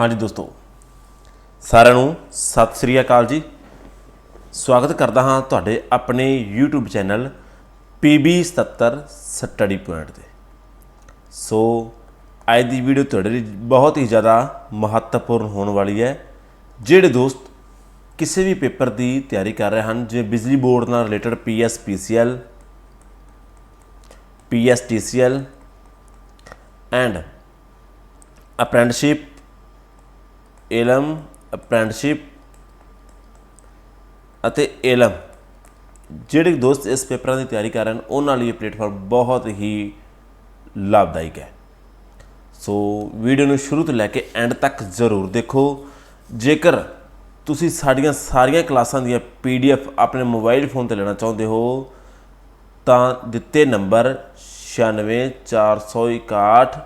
ਹਾਂਜੀ ਦੋਸਤੋ, ਸਾਰਿਆਂ ਨੂੰ ਸਤਿ ਸ੍ਰੀ ਅਕਾਲ ਜੀ। ਸਵਾਗਤ ਕਰਦਾ ਹਾਂ ਤੁਹਾਡੇ ਆਪਣੇ YouTube channel PB77 study point ਤੇ। ਸੋ, ਅੱਜ ਦੀ ਵੀਡੀਓ ਤੁਹਾਡੇ ਲਈ ਬਹੁਤ ਹੀ ਜ਼ਿਆਦਾ ਮਹੱਤਵਪੂਰਨ ਹੋਣ ਵਾਲੀ ਹੈ। ਜਿਹੜੇ ਦੋਸਤ ਕਿਸੇ ਵੀ ਪੇਪਰ ਦੀ ਤਿਆਰੀ ਕਰ ਰਹੇ ਹਨ, ਜਿਵੇਂ ਬਿਜਲੀ ਬੋਰਡ ਨਾਲ related PSPCL PSTCL and apprenticeship ALM, apprenticeship ਅਤੇ ਏਲਮ। ਜਿਹੜੇ ਦੋਸਤ ਇਸ ਪੇਪਰਾਂ ਦੀ ਤਿਆਰੀ ਕਰ ਰਹੇ ਹਨ, ਉਹਨਾਂ ਲਈ ਇਹ ਪਲੇਟਫਾਰਮ ਬਹੁਤ ਹੀ ਲਾਭਦਾਇਕ ਹੈ। ਸੋ ਵੀਡੀਓ ਨੂੰ ਸ਼ੁਰੂ ਤੋਂ ਲੈ ਕੇ ਐਂਡ ਤੱਕ ਜ਼ਰੂਰ ਦੇਖੋ। ਜੇਕਰ ਤੁਸੀਂ ਸਾਡੀਆਂ ਸਾਰੀਆਂ ਕਲਾਸਾਂ ਦੀਆਂ ਪੀਡੀਐਫ ਆਪਣੇ ਮੋਬਾਈਲ ਫੋਨ ਤੇ ਲੈਣਾ ਚਾਹੁੰਦੇ ਹੋ, ਤਾਂ ਦਿੱਤੇ ਨੰਬਰ 96461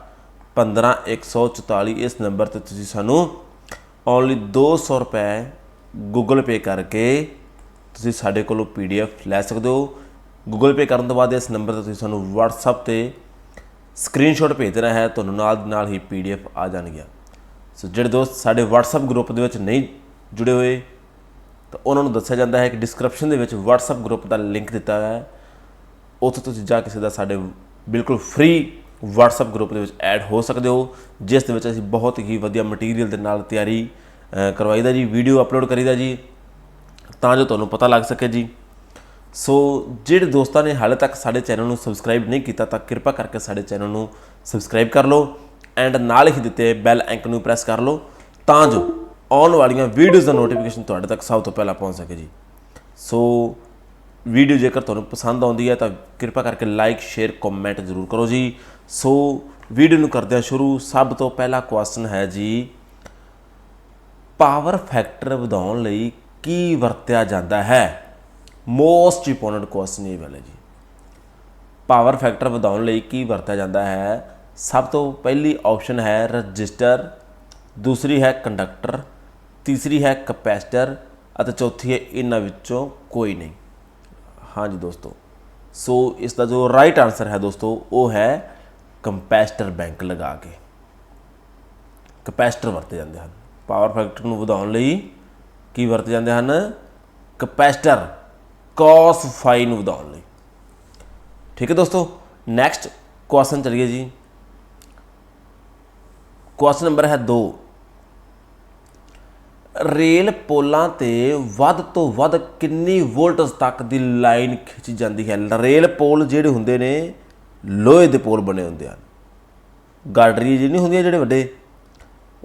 15144 ਇਸ ਨੰਬਰ ਤੇ ਤੁਸੀਂ ਸਾਨੂੰ ਓਨਲੀ 200 ਰੁਪਏ ਗੂਗਲ ਪੇ ਕਰਕੇ ਤੁਸੀਂ ਸਾਡੇ ਕੋਲੋਂ ਪੀਡੀਐਫ ਲੈ ਸਕਦੇ ਹੋ। ਗੂਗਲ ਪੇ ਕਰਨ ਤੋਂ ਬਾਅਦ ਇਸ ਨੰਬਰ ਤੇ ਤੁਸੀਂ ਸਾਨੂੰ WhatsApp ਤੇ ਸਕਰੀਨਸ਼ਾਟ ਭੇਜ ਦੇਣਾ ਹੈ ਤੁਹਾਨੂੰ ਨਾਲ ਦੀ ਨਾਲ ਹੀ ਪੀਡੀਐਫ ਆ ਜਾਣਗੀਆਂ। ਸੋ ਜਿਹੜੇ ਦੋਸਤ ਸਾਡੇ WhatsApp ਗਰੁੱਪ ਦੇ ਵਿੱਚ ਨਹੀਂ ਜੁੜੇ ਹੋਏ, ਤਾਂ ਉਹਨਾਂ ਨੂੰ ਦੱਸਿਆ ਜਾਂਦਾ ਹੈ ਕਿ ਡਿਸਕ੍ਰਿਪਸ਼ਨ ਦੇ ਵਿੱਚ WhatsApp ਗਰੁੱਪ ਦਾ ਲਿੰਕ ਦਿੱਤਾ ਹੋਇਆ ਹੈ। ਉੱਥੇ ਤੁਸੀਂ ਜਾ ਕੇ ਸਿੱਧਾ ਸਾਡੇ ਬਿਲਕੁਲ ਫ੍ਰੀ WhatsApp ਗਰੁੱਪ ਦੇ ਵਿੱਚ ਐਡ ਹੋ ਸਕਦੇ ਹੋ ਜਿਸ ਦੇ ਵਿੱਚ ਅਸੀਂ ਬਹੁਤ ਹੀ ਵਧੀਆ ਮਟੀਰੀਅਲ ਦੇ ਨਾਲ ਤਿਆਰੀ ਅ, ਕਰਵਾਈਦਾ ਜੀ ਵੀਡੀਓ ਅਪਲੋਡ ਕਰੀਦਾ ਜੀ ਤਾਂ ਜੋ ਤੁਹਾਨੂੰ ਪਤਾ ਲੱਗ ਸਕੇ ਜੀ। ਸੋ ਜਿਹੜੇ ਦੋਸਤਾਂ ਨੇ ਹਾਲੇ ਤੱਕ ਸਾਡੇ ਚੈਨਲ ਨੂੰ ਸਬਸਕ੍ਰਾਈਬ ਨਹੀਂ ਕੀਤਾ ਤਾਂ ਕਿਰਪਾ ਕਰਕੇ ਸਾਡੇ ਚੈਨਲ ਨੂੰ ਸਬਸਕ੍ਰਾਈਬ ਕਰ ਲਓ ਐਂਡ ਨਾਲ ਹੀ ਦਿੱਤੇ ਬੈਲ ਆਈਕਨ ਨੂੰ ਪ੍ਰੈਸ ਕਰ ਲਓ ਤਾਂ ਜੋ ਆਉਣ ਵਾਲੀਆਂ ਵੀਡੀਓਜ਼ ਦਾ ਨੋਟੀਫਿਕੇਸ਼ਨ ਤੁਹਾਡੇ ਤੱਕ ਸਭ ਤੋਂ ਪਹਿਲਾਂ ਪਹੁੰਚ ਸਕੇ ਜੀ। ਸੋ ਵੀਡੀਓ ਜੇਕਰ ਤੁਹਾਨੂੰ ਪਸੰਦ ਆਉਂਦੀ ਹੈ ਤਾਂ ਕਿਰਪਾ ਕਰਕੇ ਲਾਈਕ ਸ਼ੇਅਰ ਕਮੈਂਟ ਜ਼ਰੂਰ ਕਰੋ ਜੀ। ਸੋ ਵੀਡੀਓ ਨੂੰ ਕਰਦੇ ਹਾਂ ਸ਼ੁਰੂ ਸਭ ਤੋਂ ਪਹਿਲਾ ਕੁਐਸਚਨ ਹੈ ਜੀ ਪਾਵਰ ਫੈਕਟਰ ਵਧਾਉਣ ਲਈ ਕੀ ਵਰਤਿਆ ਜਾਂਦਾ ਹੈ? ਮੋਸਟ ਇੰਪੋਰਟੈਂਟ ਕੁਐਸਚਨ ਇਹ ਵਾਲਾ ਜੀ। ਪਾਵਰ ਫੈਕਟਰ ਵਧਾਉਣ ਲਈ ਕੀ ਵਰਤਿਆ ਜਾਂਦਾ ਹੈ? ਸਭ ਤੋਂ ਪਹਿਲੀ ਆਪਸ਼ਨ ਹੈ ਰਜਿਸਟਰ, ਦੂਸਰੀ ਹੈ ਕੰਡਕਟਰ ਤੀਸਰੀ ਹੈ ਕਪੈਸਿਟਰ ਅਤੇ ਚੌਥੀ ਹੈ ਇਹਨਾਂ ਵਿੱਚੋਂ ਕੋਈ ਨਹੀਂ। ਹਾਂਜੀ ਦੋਸਤੋ, ਸੋ ਇਸ ਦਾ ਜੋ ਰਾਈਟ ਆਨਸਰ ਹੈ ਦੋਸਤੋ, ਉਹ ਹੈ ਕੰਪੈਸਟਰ ਬੈਂਕ ਲਗਾ ਕੇ ਕਪੈਸਿਟਰ ਵਰਤੇ ਜਾਂਦੇ ਹਨ। ਪਾਵਰ ਫੈਕਟਰ ਨੂੰ ਵਧਾਉਣ ਲਈ ਕੀ ਵਰਤੇ ਜਾਂਦੇ ਹਨ? ਕਪੈਸਿਟਰ cos ਫਾਈ ਨੂੰ ਵਧਾਉਣ ਲਈ। ਠੀਕ ਹੈ ਦੋਸਤੋ ਨੈਕਸਟ ਕੁਐਸਚਨ ਚਲਿਏ ਜੀ। ਕੁਐਸਚਨ ਨੰਬਰ ਹੈ 2 ਰੇਲ ਪੋਲਾਂ ਤੇ ਵੱਧ ਤੋਂ ਵੱਧ ਕਿੰਨੀ ਵੋਲਟਸ ਤੱਕ ਦੀ ਲਾਈਨ ਖਿੱਚੀ ਜਾਂਦੀ ਹੈ? ਰੇਲ ਪੋਲ ਜਿਹੜੇ ਹੁੰਦੇ ਨੇ ਲੋਹੇ ਦੇ ਪੋਲ ਬਣੇ ਹੁੰਦੇ ਹਨ। ਗਾਡਰੀ ਜਿਹੜੀ ਨਹੀਂ ਹੁੰਦੀਆਂ, ਜਿਹੜੇ ਵੱਡੇ,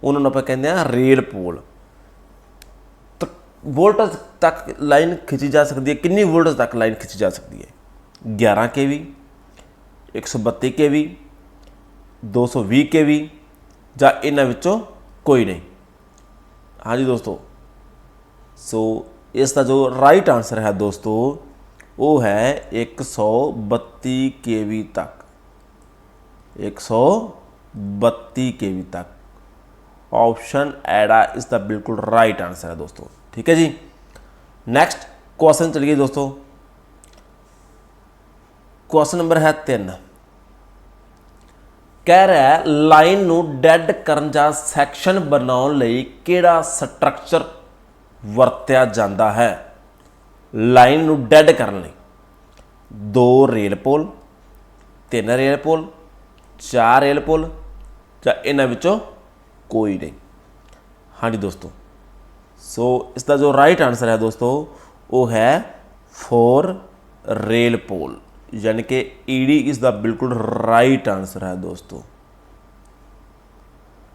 ਉਹਨਾਂ ਨੂੰ ਆਪਾਂ ਕਹਿੰਦੇ ਆ ਰੇਲ ਪੋਲ। ਤਾਂ ਵੋਲਟੇਜ ਤੱਕ ਲਾਈਨ ਖਿੱਚੀ ਜਾ ਸਕਦੀ ਹੈ। ਕਿੰਨੀ ਵੋਲਟੇਜ ਤੱਕ ਲਾਈਨ ਖਿੱਚੀ ਜਾ ਸਕਦੀ ਹੈ? 11 ਕੇਵੀ 132 ਕੇਵੀ 220 ਕੇਵੀ ਜਾਂ ਇਹਨਾਂ ਵਿੱਚੋਂ ਕੋਈ ਨਹੀਂ। ਹਾਂਜੀ ਦੋਸਤੋ, ਸੋ ਇਸ ਦਾ ਜੋ ਰਾਈਟ ਆਨਸਰ ਹੈ ਦੋਸਤੋ ਉਹ ਹੈ 132 ਕੇਵੀ ਤੱਕ। 132 ਕੇਵੀ ਤੱਕ। ਆਪਸ਼ਨ ਐਡਾ ਇਸ ਦਾ ਬਿਲਕੁਲ ਰਾਈਟ ਆਨਸਰ ਹੈ ਦੋਸਤੋ। ਠੀਕ ਹੈ ਜੀ? ਨੈਕਸਟ ਕੁਐਸਚਨ ਚਲਿਏ ਦੋਸਤੋ। ਕੁਐਸਚਨ ਨੰਬਰ ਹੈ 3 ਕਹਿ ਰਿਹਾ ਲਾਈਨ ਨੂੰ ਡੈੱਡ ਕਰਨ ਜਾਂ ਸੈਕਸ਼ਨ ਬਣਾਉਣ ਲਈ ਕਿਹੜਾ ਸਟਰਕਚਰ ਵਰਤਿਆ ਜਾਂਦਾ ਹੈ? ਲਾਈਨ ਨੂੰ ਡੈੱਡ ਕਰਨ ਲਈ ਦੋ ਰੇਲ ਪੋਲ, ਤਿੰਨ ਰੇਲ ਪੋਲ, ਚਾਰ ਰੇਲ ਪੋਲ ਜਾਂ ਇਹਨਾਂ ਵਿੱਚੋਂ ਕੋਈ ਨਹੀਂ। ਹਾਂਜੀ ਦੋਸਤੋ, ਸੋ ਇਸ ਦਾ ਜੋ ਰਾਈਟ ਆਨਸਰ ਹੈ ਦੋਸਤੋ, ਉਹ ਹੈ 4 ਰੇਲ ਪੋਲ। ਯਾਨੀ ਕਿ ਈਡੀ ਇਸ ਦਾ ਬਿਲਕੁਲ ਰਾਈਟ ਆਨਸਰ ਹੈ ਦੋਸਤੋ।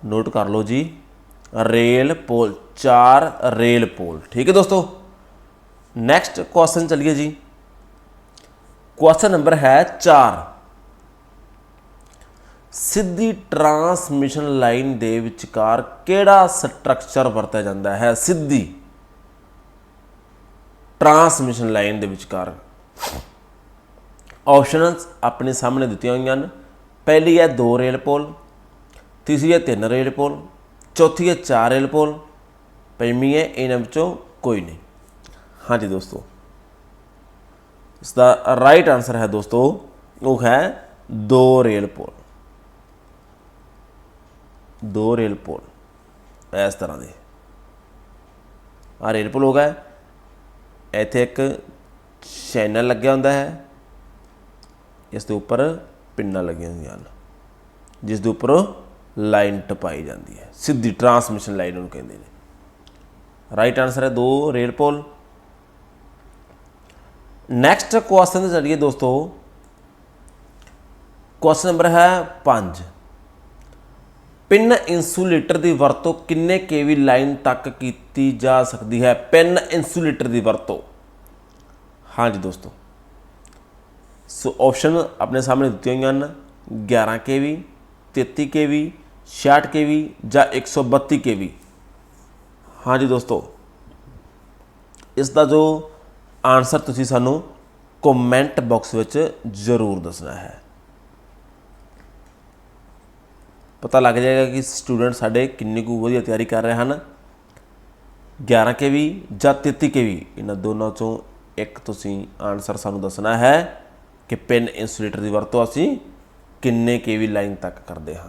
ਨੋਟ ਕਰ ਲਓ ਜੀ, ਰੇਲ ਪੋਲ, ਚਾਰ ਰੇਲ ਪੋਲ। ਠੀਕ ਹੈ ਦੋਸਤੋ? ਨੈਕਸਟ ਕੁਐਸਚਨ ਚਲਿਏ ਜੀ। ਕੁਐਸਚਨ ਨੰਬਰ ਹੈ 4 ਸਿੱਧੀ ਟਰਾਂਸਮਿਸ਼ਨ ਲਾਈਨ ਦੇ ਵਿਚਕਾਰ ਕਿਹੜਾ ਸਟਰਕਚਰ ਵਰਤਿਆ ਜਾਂਦਾ ਹੈ? ਸਿੱਧੀ ਟਰਾਂਸਮਿਸ਼ਨ ਲਾਈਨ ਦੇ ਵਿਚਕਾਰ। ਆਪਸ਼ਨਸ ਆਪਣੇ ਸਾਹਮਣੇ ਦਿੱਤੀਆਂ ਹੋਈਆਂ ਹਨ। ਪਹਿਲੀ ਹੈ ਦੋ ਰੇਲ ਪੋਲ ਤੀਸਰੀ ਹੈ ਤਿੰਨ ਰੇਲ ਪੋਲ ਚੌਥੀ ਹੈ ਚਾਰ ਰੇਲ ਪੋਲ ਪੰਜਵੀਂ ਹੈ ਇਹਨਾਂ ਵਿੱਚੋਂ ਕੋਈ ਨਹੀਂ। ਹਾਂਜੀ ਦੋਸਤੋ ਇਸ ਦਾ ਰਾਈਟ ਆਨਸਰ ਹੈ ਦੋਸਤੋ ਉਹ ਹੈ ਦੋ ਰੇਲ ਪੋਲ ਦੋ ਰੇਲ ਪੋਲ ਇਸ ਤਰ੍ਹਾਂ ਦੇ ਆ ਰੇਲ ਪੁਲ ਹੋ ਗਿਆ ਇੱਥੇ ਇੱਕ ਚੈਨਲ ਲੱਗਿਆ ਹੁੰਦਾ ਹੈ ਇਸ ਦੇ ਉੱਪਰ ਪਿੰਨਾਂ ਲੱਗੀਆਂ ਹੁੰਦੀਆਂ ਹਨ ਜਿਸ ਦੇ ਉੱਪਰ ਲਾਈਨ ਟਪਾਈ ਜਾਂਦੀ ਹੈ ਸਿੱਧੀ ਟਰਾਂਸਮਿਸ਼ਨ ਲਾਈਨ ਉਹਨੂੰ ਕਹਿੰਦੇ ਨੇ ਰਾਈਟ ਆਨਸਰ ਹੈ ਦੋ ਰੇਲ ਪੁਲ ਨੈਕਸਟ ਕੁਐਸਚਨ ਤੇ ਚੜੀਏ ਦੋਸਤੋ ਕੁਐਸਚਨ ਨੰਬਰ ਹੈ 5 ਪਿਨ ਇਨਸੂਲੇਟਰ ਦੀ ਵਰਤੋਂ ਕਿੰਨੇ ਕੇਵੀ ਲਾਈਨ ਤੱਕ ਕੀਤੀ ਜਾ ਸਕਦੀ ਹੈ ਪਿਨ ਇਨਸੂਲੇਟਰ ਦੀ ਵਰਤੋਂ ਹਾਂਜੀ ਦੋਸਤੋ ਸੋ ਆਪਸ਼ਨ ਆਪਣੇ ਸਾਹਮਣੇ ਦਿੱਤੀਆਂ ਹੋਈਆਂ ਹਨ 11 ਕੇਵੀ 33 ਕੇਵੀ 66 ਕੇਵੀ ਜਾਂ 132 ਕੇਵੀ ਹਾਂਜੀ ਦੋਸਤੋ ਇਸ ਦਾ ਜੋ ਆਨਸਰ ਤੁਸੀਂ ਸਾਨੂੰ ਕਮੈਂਟ ਬਾਕਸ ਵਿੱਚ ਜ਼ਰੂਰ ਦੱਸਣਾ ਹੈ। ਪਤਾ ਲੱਗ ਜਾਏਗਾ ਕਿ ਸਟੂਡੈਂਟ ਸਾਡੇ ਕਿੰਨੀ ਕੁ ਵਧੀਆ ਤਿਆਰੀ ਕਰ ਰਹੇ ਹਨ। 11 ਕੇਵੀ ਜਾਂ 33 ਕੇਵੀ ਇਹਨਾਂ ਦੋਨਾਂ ਚੋਂ ਇੱਕ ਤੁਸੀਂ ਆਨਸਰ ਸਾਨੂੰ ਦੱਸਣਾ ਹੈ ਕਿ ਪਿਨ ਇਨਸੂਲੇਟਰ ਦੀ ਵਰਤੋਂ ਅਸੀਂ ਕਿੰਨੇ ਕੇ ਵੀ ਲਾਈਨ ਤੱਕ ਕਰਦੇ ਹਾਂ।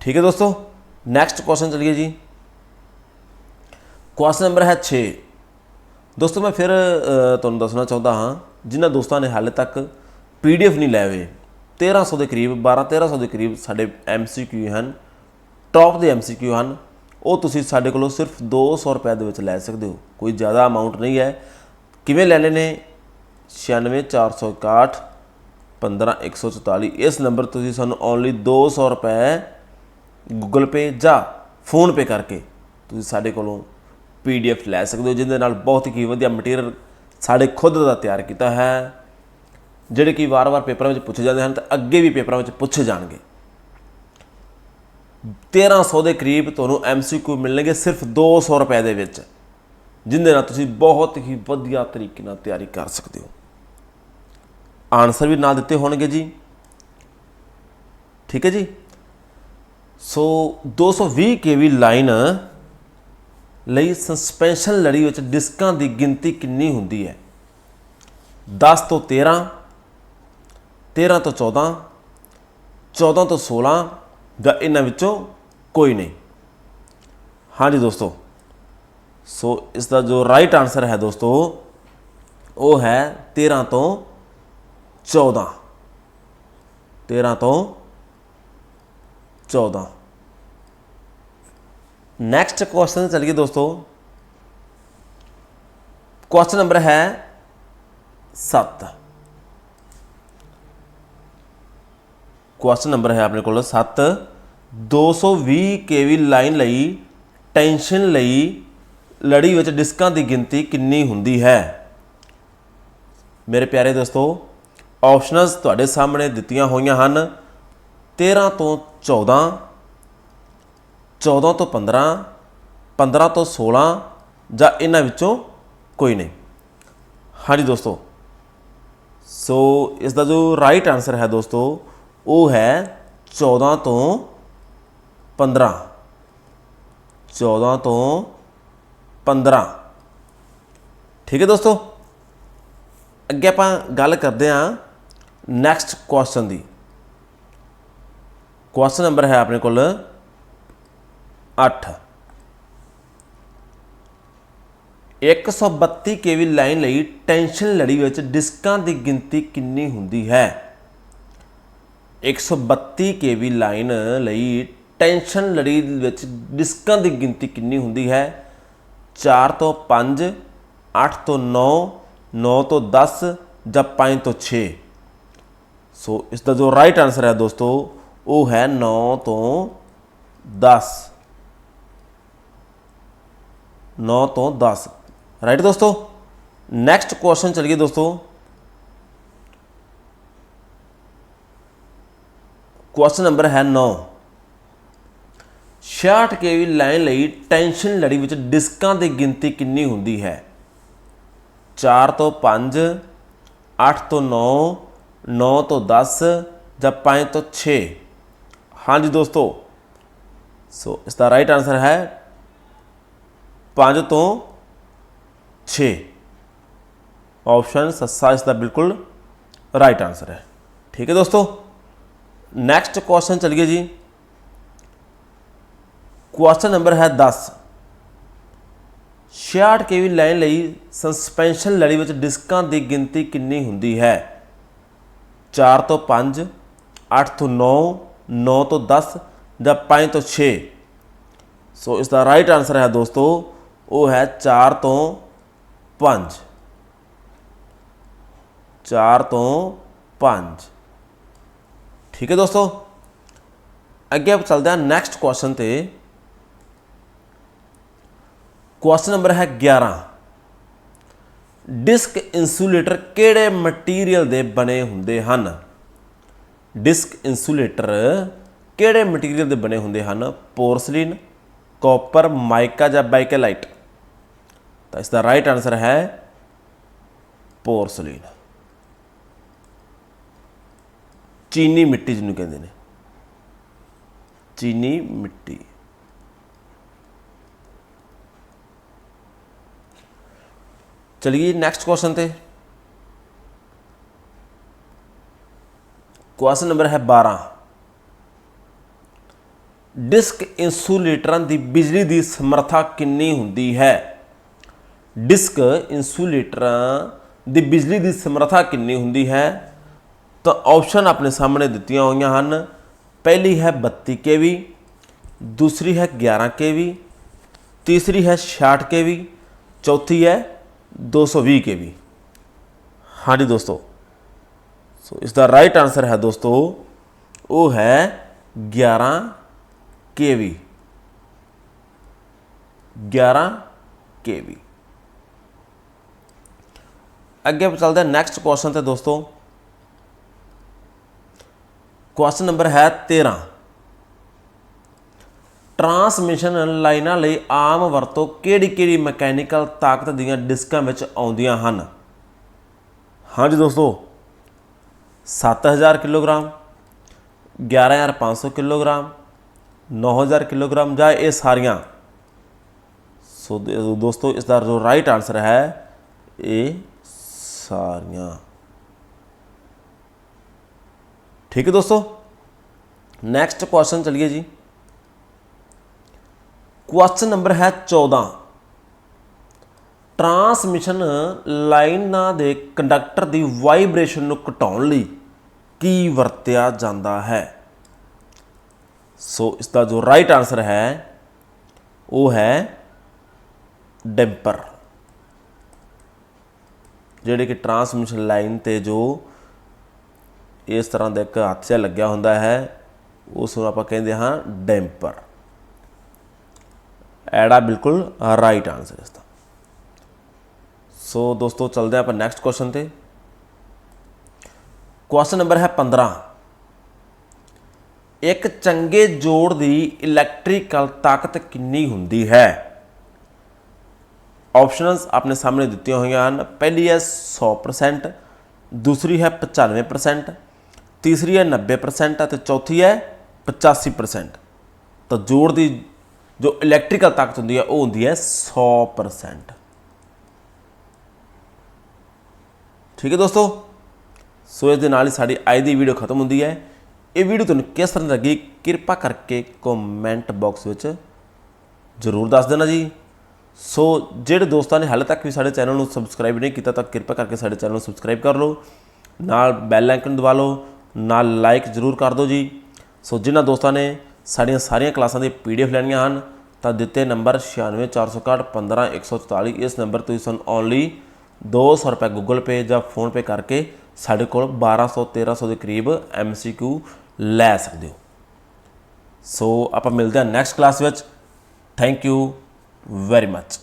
ਠੀਕ ਹੈ ਦੋਸਤੋ ਨੈਕਸਟ ਕੁਐਸਚਨ ਚਲਿਏ ਜੀ। ਕੁਐਸਚਨ ਨੰਬਰ ਹੈ 6 ਦੋਸਤੋ, ਮੈਂ ਫਿਰ ਤੁਹਾਨੂੰ ਦੱਸਣਾ ਚਾਹੁੰਦਾ ਹਾਂ, ਜਿਨ੍ਹਾਂ ਦੋਸਤਾਂ ਨੇ ਹਾਲੇ ਤੱਕ ਪੀਡੀਐਫ ਨਹੀਂ ਲਏ ਹੋਏ 1300 ਦੇ ਕਰੀਬ 12 1300 ਦੇ ਕਰੀਬ ਸਾਡੇ ਐਮਸੀਕਿਊ ਹਨ, ਟੌਪ ਦੇ ਐਮਸੀਕਿਊ ਹਨ, ਉਹ ਤੁਸੀਂ ਸਾਡੇ ਕੋਲੋਂ ਸਿਰਫ 200 ਰੁਪਏ ਦੇ ਵਿੱਚ ਲੈ ਸਕਦੇ ਹੋ। ਕੋਈ ਜ਼ਿਆਦਾ ਅਮਾਉਂਟ ਨਹੀਂ ਹੈ। ਕਿਵੇਂ ਲੈਣੇ ਨੇ? 96461 15144 ਇਸ ਨੰਬਰ ਤੁਸੀਂ ਸਾਨੂੰ ਓਨਲੀ 200 ਰੁਪਏ ਗੂਗਲ ਪੇ ਜਾਂ ਫੋਨ ਪੇ ਕਰਕੇ ਤੁਸੀਂ ਸਾਡੇ ਕੋਲੋਂ ਪੀਡੀਐਫ ਲੈ ਸਕਦੇ ਹੋ, ਜਿਹਦੇ ਨਾਲ ਬਹੁਤ ਹੀ ਵਧੀਆ ਮਟੀਰੀਅਲ ਸਾਡੇ ਖੁਦ ਦਾ ਤਿਆਰ ਕੀਤਾ ਹੈ। ਜਿਹੜੇ ਕਿ ਵਾਰ-ਵਾਰ ਪੇਪਰਾਂ ਵਿੱਚ ਪੁੱਛੇ ਜਾਂਦੇ ਹਨ, ਤੇ ਅੱਗੇ ਵੀ ਪੇਪਰਾਂ ਵਿੱਚ ਪੁੱਛੇ ਜਾਣਗੇ। 1300 ਦੇ ਕਰੀਬ ਤੁਹਾਨੂੰ ਐਮਸੀਕਿਊ ਮਿਲਣਗੇ ਸਿਰਫ 200 ਰੁਪਏ ਦੇ ਵਿੱਚ, ਜਿੰਦੇ ਨਾਲ ਤੁਸੀਂ ਬਹੁਤ ਹੀ ਵਧੀਆ ਤਰੀਕੇ ਨਾਲ ਤਿਆਰੀ ਕਰ ਸਕਦੇ ਹੋ। ਆਨਸਰ ਵੀ ਨਾਲ ਦਿੱਤੇ ਹੋਣਗੇ ਜੀ। ਠੀਕ ਹੈ ਜੀ? ਸੋ 220 ਕੇਵੀ ਲਾਈਨ ਲਈ ਸਸਪੈਂਸ਼ਨ ਲੜੀ ਵਿੱਚ ਡਿਸਕਾਂ ਦੀ ਗਿਣਤੀ ਕਿੰਨੀ ਹੁੰਦੀ ਹੈ? 10 ਤੋਂ 13 13 ਤੋਂ 14 14 ਤੋਂ 16 ਜਾਂ ਇਹਨਾਂ ਵਿੱਚੋਂ ਕੋਈ ਨਹੀਂ। ਹਾਂਜੀ ਦੋਸਤੋ, ਸੋ ਇਸ ਦਾ ਜੋ ਰਾਈਟ ਆਨਸਰ ਹੈ ਦੋਸਤੋ, ਉਹ ਹੈ 13 ਤੋਂ 14 13 ਤੋਂ 14 ਨੈਕਸਟ ਕੁਐਸਚਨ ਚਲੀਏ ਦੋਸਤੋ। ਕੁਐਸਚਨ ਨੰਬਰ ਹੈ 7 ਕੁਐਸਚਨ ਨੰਬਰ ਹੈ ਆਪਣੇ ਕੋਲ 7 220 ਕੇਵੀ ਲਾਈਨ ਲਈ ਟੈਂਸ਼ਨ ਲਈ ਲੜੀ ਵਿੱਚ ਡਿਸਕਾਂ ਦੀ ਗਿਣਤੀ ਕਿੰਨੀ ਹੁੰਦੀ ਹੈ? ਮੇਰੇ ਪਿਆਰੇ ਦੋਸਤੋ ਆਪਸ਼ਨਸ ਤੁਹਾਡੇ ਸਾਹਮਣੇ ਦਿੱਤੀਆਂ ਹੋਈਆਂ ਹਨ। 13 ਤੋਂ 14 14 ਤੋਂ 15 15 ਤੋਂ 16 ਜਾਂ ਇਹਨਾਂ ਵਿੱਚੋਂ ਕੋਈ ਨਹੀਂ। ਹਾਂਜੀ ਦੋਸਤੋ, ਸੋ ਇਸ ਦਾ ਜੋ ਰਾਈਟ ਆਨਸਰ ਹੈ ਦੋਸਤੋ, ਉਹ ਹੈ 14 ਤੋਂ 15 14 ਤੋਂ 15 ਠੀਕ ਹੈ ਦੋਸਤੋ? ਅੱਗੇ ਆਪਾਂ ਗੱਲ ਕਰਦੇ ਹਾਂ ਨੈਕਸਟ ਕੁਐਸਚਨ ਦੀ। ਕੁਐਸਚਨ ਨੰਬਰ ਹੈ ਆਪਣੇ ਕੋਲ 8 132 ਕੇਵੀ ਲਾਈਨ ਲਈ ਟੈਨਸ਼ਨ ਲੜੀ ਵਿੱਚ ਡਿਸਕਾਂ ਦੀ ਗਿਣਤੀ ਕਿੰਨੀ ਹੁੰਦੀ ਹੈ? 132 ਕੇਵੀ ਲਾਈਨ ਲਈ ਟੈਨਸ਼ਨ ਲੜੀ ਵਿੱਚ ਡਿਸਕਾਂ ਦੀ ਗਿਣਤੀ ਕਿੰਨੀ ਹੁੰਦੀ ਹੈ? 4 ਤੋਂ 5 8 ਤੋਂ 9 9 ਤੋਂ 10 ਜਾਂ 5 ਤੋਂ 6 ਸੋ ਇਸ ਦਾ ਜੋ ਰਾਈਟ ਆਨਸਰ ਹੈ ਦੋਸਤੋ, ਉਹ ਹੈ 9 ਤੋਂ 10 9 ਤੋਂ 10 ਰਾਈਟ ਦੋਸਤੋ? ਨੈਕਸਟ ਕੁਐਸਚਨ ਚਲੀਏ ਦੋਸਤੋ। ਕੁਐਸਚਨ ਨੰਬਰ ਹੈ 9 66 ਕੇਵੀ ਲਾਈਨ ਲਈ ਟੈਂਸ਼ਨ ਲੜੀ ਵਿੱਚ ਡਿਸਕਾਂ ਦੀ ਗਿਣਤੀ ਕਿੰਨੀ ਹੁੰਦੀ ਹੈ? 4 ਤੋਂ 5 8 ਤੋਂ 9 9 ਤੋਂ 10 ਜਾਂ 5 ਤੋਂ 6 ਹਾਂਜੀ ਦੋਸਤੋ। ਸੋ ਇਸ ਦਾ ਰਾਈਟ ਆਨਸਰ ਹੈ 5 ਤੋਂ 6 ਆਪਸ਼ਨ ਸੱਸਾ ਇਸ ਦਾ ਬਿਲਕੁਲ ਰਾਈਟ ਆਨਸਰ ਹੈ। ਠੀਕ ਹੈ ਦੋਸਤੋ? ਨੈਕਸਟ ਕੁਐਸਚਨ ਚਲਿਏ ਜੀ। ਕੁਐਸਚਨ ਨੰਬਰ ਹੈ 10 66 ਕੇਵੀ ਲਾਈਨ ਲਈ ਸਸਪੈਂਸ਼ਨ ਲੜੀ ਵਿੱਚ ਡਿਸਕਾਂ ਦੀ ਗਿਣਤੀ ਕਿੰਨੀ ਹੁੰਦੀ ਹੈ? 4 ਤੋਂ 5 8 ਤੋਂ 9 9 ਤੋਂ 10 ਜਾਂ 5 ਤੋਂ 6 ਸੋ ਇਸ ਦਾ ਰਾਈਟ ਆਨਸਰ ਹੈ ਦੋਸਤੋ ਉਹ ਹੈ 4 ਤੋਂ 5 4 ਤੋਂ 5 ਠੀਕ ਹੈ ਦੋਸਤੋ? ਅੱਗੇ ਆਪ ਚੱਲਦੇ ਹਾਂ ਨੈਕਸਟ ਕੁਐਸਚਨ ਤੇ। ਕੁਐਸਚਨ ਨੰਬਰ ਹੈ 11 ਡਿਸਕ ਇਨਸੂਲੇਟਰ ਕਿਹੜੇ ਮਟੀਰੀਅਲ ਦੇ ਬਣੇ ਹੁੰਦੇ ਹਨ? ਡਿਸਕ ਇਨਸੂਲੇਟਰ ਕਿਹੜੇ ਮਟੀਰੀਅਲ ਦੇ ਬਣੇ ਹੁੰਦੇ ਹਨ? ਪੋਰਸਲਿਨ ਕਾਪਰ ਮਾਈਕਾ ਜਾਂ ਬਾਈਕੇਲਾਈਟ ਤਾਂ ਇਸ ਦਾ ਰਾਈਟ ਆਨਸਰ ਹੈ ਪੋਰਸਲੀਨ ਚੀਨੀ ਮਿੱਟੀ ਜਿਹਨੂੰ ਕਹਿੰਦੇ ਨੇ। ਚੀਨੀ ਮਿੱਟੀ। ਚਲਿਏ ਨੈਕਸਟ ਕੁਐਸਚਨ ਤੇ। ਕੁਐਸਚਨ ਨੰਬਰ ਹੈ 12 ਡਿਸਕ ਇਨਸੂਲੇਟਰਾਂ ਦੀ ਬਿਜਲੀ ਦੀ ਸਮਰੱਥਾ ਕਿੰਨੀ ਹੁੰਦੀ ਹੈ? ਡਿਸਕ ਇਨਸੂਲੇਟਰਾਂ ਦੀ ਬਿਜਲੀ ਦੀ ਸਮਰੱਥਾ ਕਿੰਨੀ ਹੁੰਦੀ ਹੈ? ਤਾਂ ਆਪਸ਼ਨ ਆਪਣੇ ਸਾਹਮਣੇ ਦਿੱਤੀਆਂ ਹੋਈਆਂ ਹਨ। ਪਹਿਲੀ ਹੈ 32 ਕੇਵੀ ਦੂਸਰੀ ਹੈ 11 ਕੇਵੀ ਤੀਸਰੀ ਹੈ 66 ਕੇਵੀ ਚੌਥੀ ਹੈ 220 ਕੇਵੀ ਹਾਂਜੀ ਦੋਸਤੋ, ਸੋ ਇਸ ਦਾ ਰਾਈਟ ਆਨਸਰ ਹੈ ਦੋਸਤੋ, ਉਹ ਹੈ 11 ਕੇਵੀ 11 ਕੇਵੀ ਅੱਗੇ ਚੱਲਦੇ ਹਾਂ ਨੈਕਸਟ ਕੁਐਸਚਨ ਤੇ ਦੋਸਤੋ। ਕੁਐਸਚਨ ਨੰਬਰ ਹੈ 13 ਟਰਾਂਸਮਿਸ਼ਨ ਲਾਈਨਾਂ ਲਈ ਆਮ ਵਰਤੋਂ ਕਿਹੜੀ-ਕਿਹੜੀ ਮਕੈਨੀਕਲ ਤਾਕਤ ਦੀਆਂ ਡਿਸਕਾਂ ਵਿੱਚ ਆਉਂਦੀਆਂ ਹਨ? ਹਾਂਜੀ ਦੋਸਤੋ 7000 ਕਿਲੋਗ੍ਰਾਮ 11500 ਕਿਲੋਗ੍ਰਾਮ 9000 ਕਿਲੋਗ੍ਰਾਮ ਜਾਂ ਇਹ ਸਾਰੀਆਂ? ਸੋ ਦੋਸਤੋ ਇਸ ਦਾ ਜੋ ਰਾਈਟ ਆਨਸਰ ਹੈ, ਇਹ ਸਾਰੀਆਂ। ਠੀਕ ਹੈ ਦੋਸਤੋ? ਨੈਕਸਟ ਕੁਐਸਚਨ ਚਲਿਏ ਜੀ। ਕੁਐਸਚਨ ਨੰਬਰ ਹੈ 14 ਟਰਾਂਸਮਿਸ਼ਨ ਲਾਈਨਾਂ ਦੇ ਕੰਡਕਟਰ ਦੀ ਵਾਈਬ੍ਰੇਸ਼ਨ ਨੂੰ ਘਟਾਉਣ ਲਈ ਕੀ ਵਰਤਿਆ ਜਾਂਦਾ ਹੈ? ਸੋ ਇਸ ਦਾ ਜੋ ਰਾਈਟ ਆਨਸਰ ਹੈ, ਉਹ ਹੈ ਡੈਂਪਰ। ਜਿਹੜੇ ਕਿ ਟਰਾਂਸਮਿਸ਼ਨ ਲਾਈਨ ਤੇ ਜੋ ਇਸ ਤਰ੍ਹਾਂ ਦਾ ਇੱਕ ਹੱਥ ਜਿਹਾ ਲੱਗਿਆ ਹੁੰਦਾ ਹੈ, ਉਸ ਨੂੰ ਆਪਾਂ ਕਹਿੰਦੇ ਹਾਂ ਡੈਂਪਰ ਐੜਾ ਬਿਲਕੁਲ ਰਾਈਟ ਆਨਸਰ ਇਸ ਦਾ। ਸੋ ਦੋਸਤੋ, ਚੱਲਦੇ ਹਾਂ ਆਪਾਂ ਨੈਕਸਟ ਕੁਐਸਚਨ ਤੇ। ਕੁਐਸਚਨ ਨੰਬਰ ਹੈ 15 ਇੱਕ ਚੰਗੇ ਜੋੜ ਦੀ ਇਲੈਕਟ੍ਰੀਕਲ ਤਾਕਤ ਕਿੰਨੀ ਹੁੰਦੀ ਹੈ? ਆਪਸ਼ਨਸ ਆਪਣੇ ਸਾਹਮਣੇ ਦਿੱਤੀਆਂ ਹੋਈਆਂ ਹਨ। ਪਹਿਲੀ ਹੈ 100% ਦੂਸਰੀ ਹੈ 95% ਤੀਸਰੀ ਹੈ 90% ਅਤੇ ਚੌਥੀ ਹੈ 85% ਤਾਂ ਜੋੜ ਦੀ ਜੋ ਇਲੈਕਟ੍ਰੀਕਲ ਤਾਕਤ ਹੁੰਦੀ ਹੈ, ਉਹ ਹੁੰਦੀ ਹੈ 100% ਠੀਕ ਹੈ ਦੋਸਤੋ? ਸੋ ਇਸ ਦੇ ਨਾਲ ਹੀ ਸਾਡੀ ਅੱਜ ਦੀ ਵੀਡੀਓ ਖਤਮ ਹੁੰਦੀ ਹੈ। ਇਹ ਵੀਡੀਓ ਤੁਹਾਨੂੰ ਕਿਸ ਤਰ੍ਹਾਂ ਲੱਗੀ, ਕਿਰਪਾ ਕਰਕੇ ਕਮੈਂਟ ਬਾਕਸ ਵਿੱਚ ਜ਼ਰੂਰ ਦੱਸ ਦੇਣਾ ਜੀ। ਸੋ ਜਿਹੜੇ ਦੋਸਤਾਂ ਨੇ ਹਾਲੇ ਤੱਕ ਵੀ ਸਾਡੇ ਚੈਨਲ ਨੂੰ ਸਬਸਕ੍ਰਾਈਬ ਨਹੀਂ ਕੀਤਾ, ਤਾਂ ਕਿਰਪਾ ਕਰਕੇ ਸਾਡੇ ਚੈਨਲ ਨੂੰ ਸਬਸਕ੍ਰਾਈਬ ਕਰ ਲਓ। ਨਾਲ ਬੈਲ ਆਈਕਨ ਦਬਾ ਲਓ, ਨਾਲ ਲਾਈਕ ਜ਼ਰੂਰ ਕਰ ਦਿਓ ਜੀ। ਸੋ ਜਿਨ੍ਹਾਂ ਦੋਸਤਾਂ ਨੇ ਸਾਡੀਆਂ ਸਾਰੀਆਂ ਕਲਾਸਾਂ ਦੀ ਪੀਡੀਐਫ ਲੈਣੀਆਂ ਹਨ, ਤਾਂ ਦਿੱਤੇ ਨੰਬਰ 9646615144 ਇਸ ਨੰਬਰ 'ਤੇ ਤੁਸੀਂ ਸਾਨੂੰ ਓਨਲੀ 200 ਰੁਪਏ ਗੂਗਲ ਪੇ ਜਾਂ ਫੋਨ ਪੇ ਕਰਕੇ ਸਾਡੇ ਕੋਲ 1200 1300 ਦੇ ਕਰੀਬ ਐਮਸੀਕਿਊ ਲੈ ਸਕਦੇ ਹੋ। ਸੋ ਆਪਾਂ ਮਿਲਦੇ ਹਾਂ ਨੈਕਸਟ ਕਲਾਸ ਵਿੱਚ। Thank you very much.